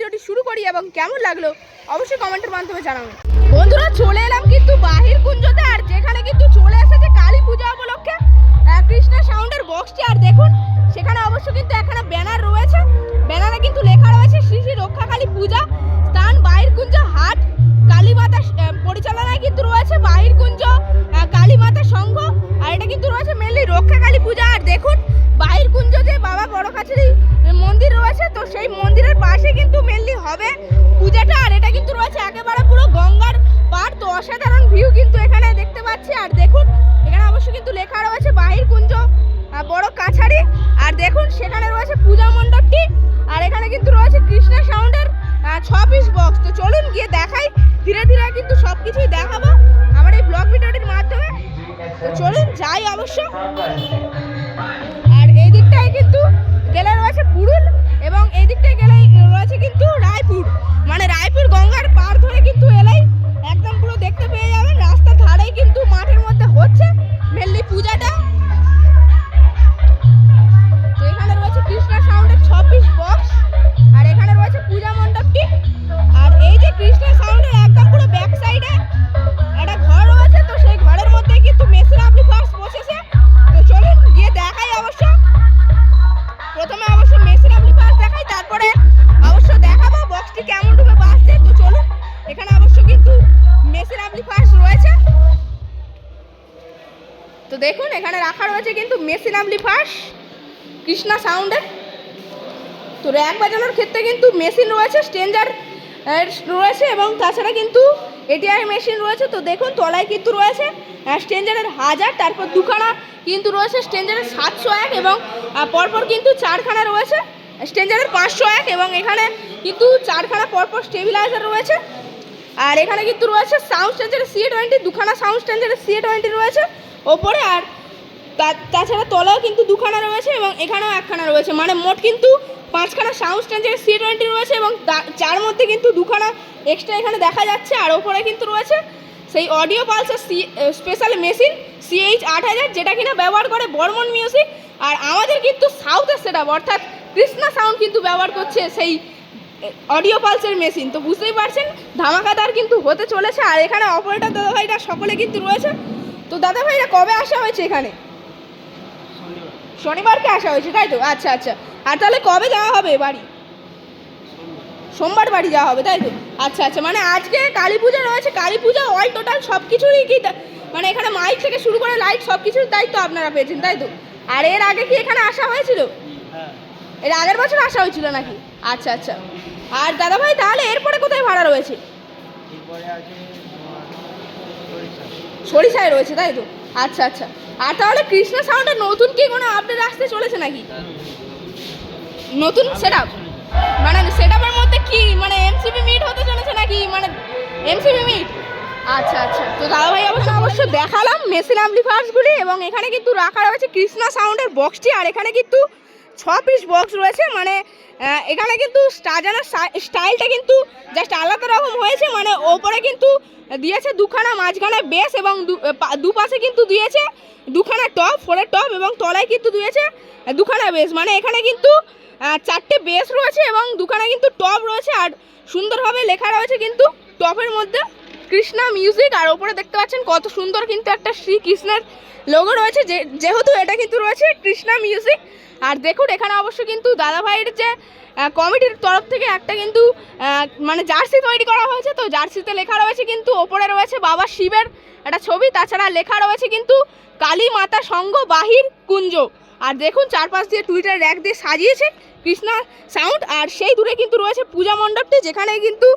ভিডিওটি শুরু করি এবং কেমন লাগল অবশ্যই কমেন্টের মাধ্যমে জানাবেন। বন্ধুরা চলে এলাম কি গিয়ে দেখাই। ধীরে ধীরে কিন্তু সব কিছুই দেখাবো আমার এই ব্লগ ভিডিওটির মাধ্যমে। চলুন, যাই অবশ্য। দেখুন, এখানে রাখা রয়েছে কিন্তু মেসিন আপনি ফার্স্ট কৃষ্ণা সাউন্ডের। তো র্যাক বাজানোর ক্ষেত্রে কিন্তু মেশিন রয়েছে স্টেঞ্জার রয়েছে এবং তাছাড়া কিন্তু এটিআই মেশিন রয়েছে। তো দেখুন, তলায় কিন্তু রয়েছে স্টেঞ্জারের হাজার, তারপর দুখানা কিন্তু রয়েছে স্টেঞ্জারের সাতশো এক এবং পরপর কিন্তু চারখানা রয়েছে স্টেঞ্জারের পাঁচশো এক এবং এখানে কিন্তু চারখানা পরপর স্টেবিলাইজার রয়েছে। আর এখানে কিন্তু রয়েছে সাউন্ড স্টেঞ্জারের সিএ টোয়েন্টি দুখানা সাউন্ড স্টেঞ্জারের সিএ টোয়েন্টি রয়েছে ওপরে আর তাছাড়া তলাও কিন্তু দুখানা রয়েছে এবং এখানেও একখানা রয়েছে। মানে মোট কিন্তু পাঁচখানা সাউন্ড স্ট্যান্ডের সি টোয়েন্টি রয়েছে এবং যার মধ্যে কিন্তু দুখানা এক্সট্রা এখানে দেখা যাচ্ছে আর ওপরে কিন্তু রয়েছে সেই অডিও পালসের সি স্পেশাল মেশিন সিএইচ আট হাজার, যেটা কিনা ব্যবহার করে বর্মন মিউজিক আর আমাদের কিন্তু সাউথের সেটা অর্থাৎ কৃষ্ণা সাউন্ড কিন্তু ব্যবহার করছে সেই অডিও পালসের মেশিন তো বুঝতেই পারছেন? ধামাকাদার কিন্তু হতে চলেছে আর এখানে অপারেটর দাদাভাইরা সকলে কিন্তু রয়েছে। তো দাদাভাইরা কবে আসা হয়েছে এখানে? শনিবারকে আসা হয়েছে তাই তো? আচ্ছা আচ্ছা। আর তাহলে কবে যাওয়া হবে বাড়ি? সোমবার। বাড়ি যাওয়া হবে তাই তো? আচ্ছা আচ্ছা। মানে আজকে কালী পুজো রয়েছে কালী পুজো অল টোটাল সব কিছুরই কি মানে এখানে মাইক থেকে শুরু করে লাইট সব কিছুর দায়িত্ব আপনারা পেয়েছেন তাই তো? আর এর আগে কি এখানে আসা হয়েছিল? এর আগের বছর আসা হয়েছিল নাকি? আচ্ছা আচ্ছা। আর দাদা ভাই তাহলে এরপরে কোথায় ভাড়া রয়েছে? সরিষায় রয়েছে তাই তো? আচ্ছা আচ্ছা। আর তাহলে কৃষ্ণ সাউন্ডের নতুন কি কোনো আপডেট আসতে চলেছে নাকি? নতুন সেট আপ মানে সেট আপের মধ্যে কি মানে এমসিবি মিট হতে চলেছে নাকি? মানে এমসিবি মিট আচ্ছা আচ্ছা। তো দাদা ভাই অবশ্য অবশ্য দেখালাম মেশিন অ্যাম্পলিফায়ার্সগুলি এবং এখানে কিন্তু রাখা রয়েছে কৃষ্ণা সাউন্ডের বক্সটি আর এখানে কিন্তু ছ পিস বক্স রয়েছে মানে এখানে কিন্তু সাজানোর স্টাইলটা কিন্তু জাস্ট আলাদা রকম হয়েছে মানে ওপরে কিন্তু দিয়েছে দুখানা, মাঝখানে বেস এবং দুপাশে কিন্তু দিয়েছে দুখানা টপ ফোরের টপ এবং তলায় কিন্তু দিয়েছে দুখানা বেস মানে এখানে কিন্তু চারটে বেস রয়েছে এবং দুখানা কিন্তু টপ রয়েছে, আর সুন্দরভাবে লেখা রয়েছে কিন্তু টপের মধ্যে। কৃষ্ণা মিউজিক আর ওপরে দেখতে পাচ্ছেন কত সুন্দর কিন্তু একটা শ্রীকৃষ্ণের লোগো রয়েছে। যে যেহেতু এটা কিন্তু রয়েছে কৃষ্ণা মিউজিক আর দেখুন এখানে অবশ্য কিন্তু দাদা ভাইয়ের যে কমিটির তরফ থেকে একটা কিন্তু মানে জার্সি তৈরি করা হয়েছে। তো জার্সিতে লেখা রয়েছে কিন্তু, ওপরে রয়েছে বাবা শিবের একটা ছবি, তাছাড়া লেখা রয়েছে কিন্তু, কালী মাতা সঙ্গ বাহির কুঞ্জ। আর দেখুন চারপাশ দিয়ে টুইটার র্যাক দিয়ে সাজিয়েছে কৃষ্ণা সাউন্ড, আর সেই দূরে কিন্তু রয়েছে পূজা মণ্ডপটি, যেখানে কিন্তু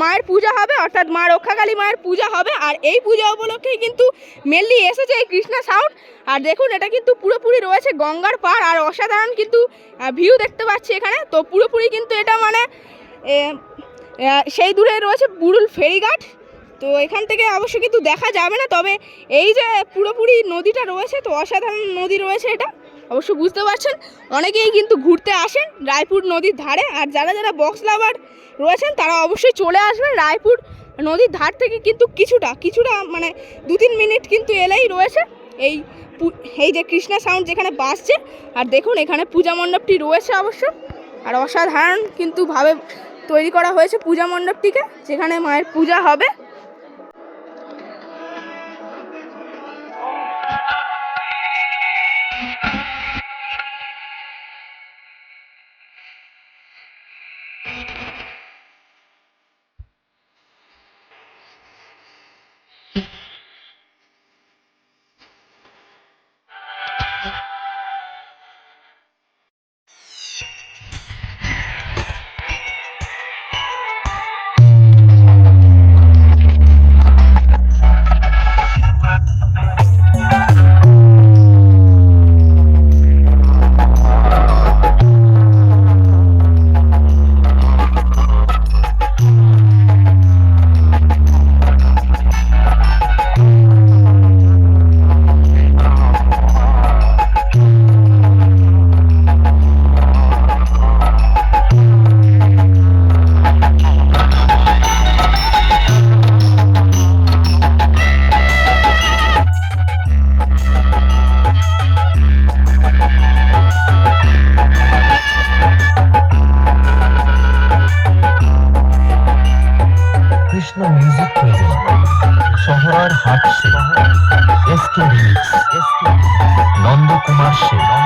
মায়ের পূজা হবে, অর্থাৎ মা রক্ষাকালী মায়ের পূজা হবে, আর এই পূজা উপলক্ষেই কিন্তু মেনলি এসেছে এই কৃষ্ণা সাউন্ড। আর দেখুন, এটা কিন্তু পুরোপুরি রয়েছে গঙ্গার পাড়, আর অসাধারণ কিন্তু ভিউ দেখতে পাচ্ছি এখানে। তো পুরোপুরি কিন্তু এটা মানে সেই দূরে রয়েছে বুড়ুল ফেরিঘাট। তো এখান থেকে অবশ্য কিন্তু দেখা যাবে না, তবে এই যে পুরোপুরি নদীটা রয়েছে, তো অসাধারণ নদী রয়েছে এটা। অবশ্য বুঝতে পারছেন, অনেকেই কিন্তু ঘুরতে আসেন রায়পুর নদীর ধারে, আর যারা যারা বক্স লাভার রয়েছেন, তারা অবশ্যই চলে আসবেন রায়পুর নদীর ধার থেকে কিন্তু কিছুটা কিছুটা মানে দু তিন মিনিট কিন্তু এলেই রয়েছে এই এই যে কৃষ্ণা সাউন্ড যেখানে বাসছে আর দেখুন, এখানে পূজা মণ্ডপটি রয়েছে অবশ্য। আর অসাধারণ কিন্তু ভাবে তৈরি করা হয়েছে পূজা মণ্ডপটিকে, যেখানে মায়ের পূজা হবে। Nondo Kumashi.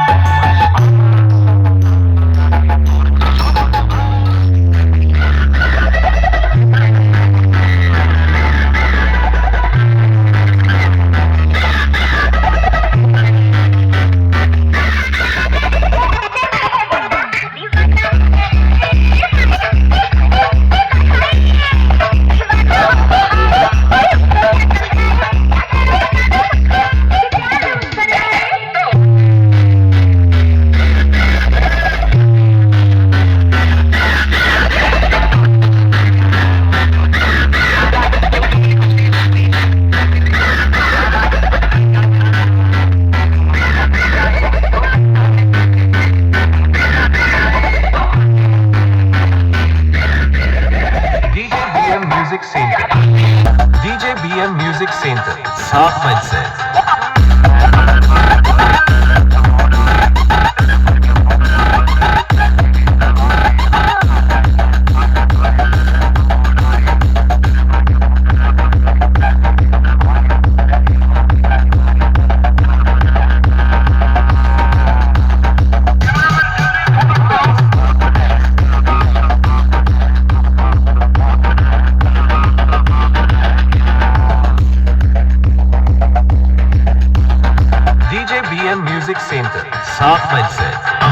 Music Center, South Mindset. Music Center, South Mindset.